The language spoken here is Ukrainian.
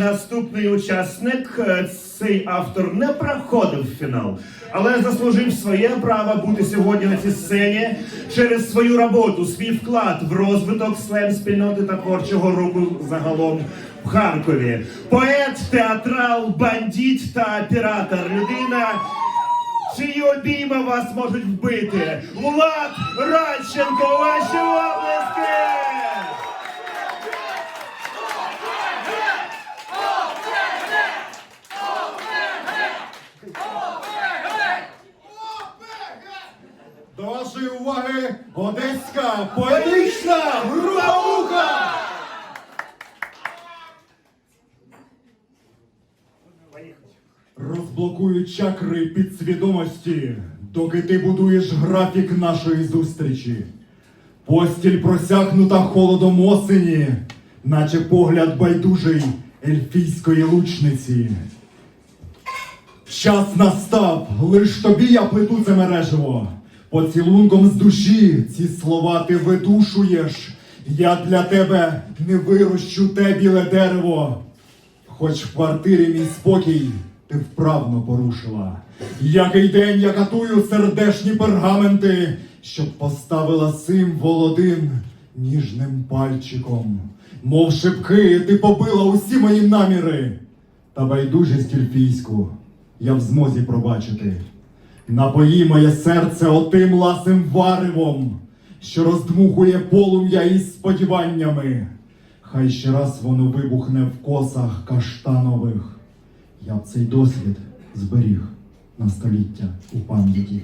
наступний учасник, е, цей автор не проходив фінал, але заслужив своє право бути сьогодні на цій сцені через свою роботу, свій вклад в розвиток слем спільноти та творчого руху загалом в Харкові. Поет, театрал, бандит та оператор. Людина, чиї обійми вас можуть вбити. Влад Радченко, ваші До вашої уваги одеська поетична група! Розблокують чакри підсвідомості, доки ти будуєш графік нашої зустрічі. Постіль просякнута холодом осені, наче погляд байдужий ельфійської лучниці. Час настав, лиш тобі я плету це мережево. Поцілунком з душі ці слова ти видушуєш. Я для тебе не вирощу те біле дерево. Хоч в квартирі мій спокій ти вправно порушила. Який день я катую сердешні пергаменти, щоб поставила символ один ніжним пальчиком. Мов шибки, ти побила усі мої наміри. Та байдужість ельфійську я в змозі пробачити. Напої моє серце отим ласим варевом, що роздмухує полум'я із сподіваннями. Хай ще раз воно вибухне в косах каштанових. Я б цей досвід зберіг на століття у пам'яті.